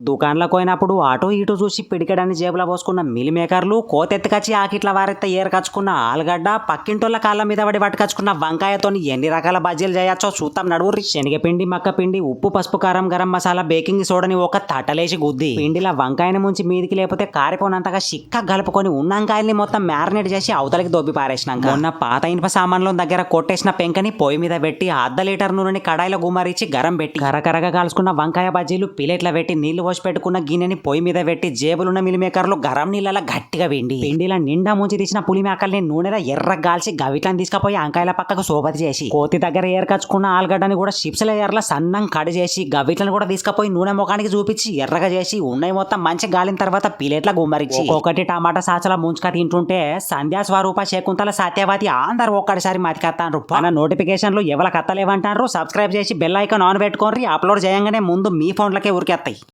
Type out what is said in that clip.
దుకాణాలకు పోయినప్పుడు ఆటో ఇటు చూసి పిడికడాన్ని జేబులో పోసుకున్న మిల్ మేకర్లు కోతెత్తుకచ్చి ఆకిట్ల వారెత్త ఏరకచ్చుకున్న ఆలుగడ్డ పక్కింటోళ్ళ కాళ్ళ మీద పడి పట్టుకచ్చుకున్న వంకాయతోని ఎన్ని రకాల బజ్జీలు చేయొచ్చో చూద్దాం నడువురి శనగపిండి మక్కపిండి ఉప్పు పసుపు కారం గరం మసాలా బేకింగ్ సోడని ఒక తట్టలేసి గుద్ది. పిండిలా వంకాయని ముంచి మీదికి లేకపోతే కారిపోనంతగా చిక్క కలుపుకొని ఉన్నంకాయల్ని మొత్తం మ్యారినేట్ చేసి అవతలకి దొబ్బి పారేసినాక. మొన్న పాత ఇనుప సామాన్ల దగ్గర కొట్టేసిన పెంకని పొయ్యి మీద పెట్టి అర్ధ లీటర్ నూనెని కడాయిలో గుమ్మరించి గరం పెట్టి కరకరగా కాల్చుకున్న వంకాయ బజ్జీలు పిలెట్ల పెట్టి నీళ్ళు పోసి పెట్టుకున్న గిన్నెని పొయ్యి మీద పెట్టి జేబులున్న మిలిమేకర్లు గరం నీళ్ళలా గట్టిగా వెండి పిండిలా నిండా ముంచి తీసిన పులి నూనెలా నూనెలో ఎర్ర గాల్చి గవిట్లని తీసుకుపోయి అంకాయల పక్కకు సోబతి చేసి కోతి దగ్గర ఏర్కచ్చుకున్న ఆలుగడ్డని కూడా చిప్స్ల ఎర్రల సన్నం కడి చేసి గవిట్లను కూడా తీసుకుపోయి నూనె ముఖానికి చూపించి ఎర్రగా చేసి ఉన్నాయి మొత్తం మంచి గాలిన తర్వాత పిలేట్ల గుమ్మరించి. ఒకటి టమాటా సాచల ముంచుక తింటుంటే సంధ్యా స్వరూప శకుంతల సత్యవతి అందరు ఒక్కడిసారి మతికత్తాండ్రు. మన నోటిఫికేషన్లు ఎవరికి అత్తలేవంటారు సబ్స్క్రైబ్ చేసి బెల్ ఐకాన్ ఆన్ పెట్టుకోండి అప్లోడ్ చేయంగానే ముందు మీ ఫోన్లకే ఉరికెత్తాయి.